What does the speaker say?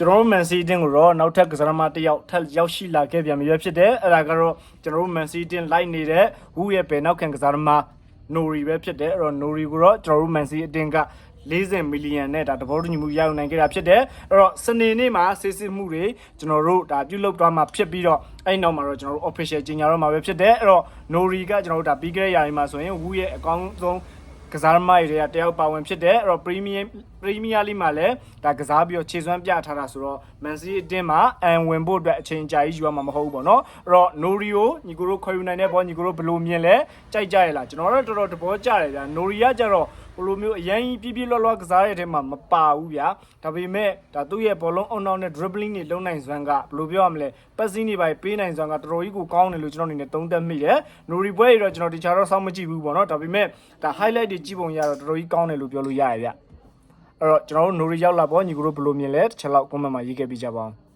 ကျွန်တော်တို့ Man City တင်းကိုတော့နောက်ထပ်ကစားသမားတစ်ယောက်ထပ်ရောက်ရှိလာခဲ့ပြန်ပြီပဲဖြစ်တယ်အဲ့ဒါကတော့ကျွန်တော်တို့ Man City တင်းလိုက်နေတဲ့ဝူရဲ့ဘယ်နောက်ခံကစားသမား Nori ပဲဖြစ်တယ်အဲ့တော့ Nori ကိုတော့ကျွန်တော်တို့ Man City အတင်းက40မီလီယံနဲ့ဒါတဘောတူညီမှုရယူနိုင်ခဲ့တာဖြစ်တယ်အဲ့တော့စနေနေ့မှာစစ်စစ်မှုတွေကျွန်တော်တို့ဒါပြုလုပ်သွားမှာဖြစ်ပြီးတော့အဲ့နောက်မှာတော့ကျွန်တော်တို့ official ကြီးညာတော့မှာပဲဖြစ်တယ်အဲ့တော့ Nori ကကျွန်တော်တို့ဒါပြီးခဲ့တဲ့ຢာတွေမှာဆိုရင်ဝူရဲ့အကောင်းဆုံး ကစားသမားတွေကတယောက်ပါဝင်ဖြစ်တယ်အဲ့တော့ Premier Premier League မှာလည်းဒါကစားပြီးတော့ခြေစွမ်းပြထားတာဆိုတော့ Man City အတင်းမှာအန်ဝင်ဖို့အတွက်အချိန်ကြာကြီးယူရမှာမဟုတ်ဘူးပေါ့နော်အဲ့တော့ Nori ကိုညီကိုတို့ခေါ်ယူနိုင်တဲ့ဘောညီကိုတို့ဘယ်လိုမြင်လဲကြိုက်ကြရလားကျွန်တော်တို့တော်တော်တဘောကြတယ်ဗျာ Nori ကကြတော့ ဘလိုမျိုးအရင်ပြပြလောလောကစားတဲ့အထဲမှာမပါဘူးဗျာဒါပေမဲ့ဒါသူ့ရဲ့ဘောလုံးအုံနောက်နဲ့ dribbling တွေလုံးနိုင်စွမ်းကဘယ်လိုပြောရမလဲပတ်စည်းနေပါပေးနိုင်စွမ်းကတော်တော်ကြီးကိုကောင်းတယ်လို့ကျွန်တော်အနေနဲ့သုံးသပ်မိတယ် Nori ပွဲတွေတော့ကျွန်တော်တခြားတော့စောင့်မကြည့်ဘူးပေါ့နော်ဒါပေမဲ့ဒါ highlight တွေကြည့်ပုံရတော့တော်တော်ကြီးကောင်းတယ်လို့ပြောလို့ရရဗျအဲ့တော့ကျွန်တော်တို့ Nori ရောက်လာပေါ့ညီကိုတို့ဘယ်လိုမြင်လဲတစ်ချက်လောက် comment မှာရေးခဲ့ပြကြပါဦး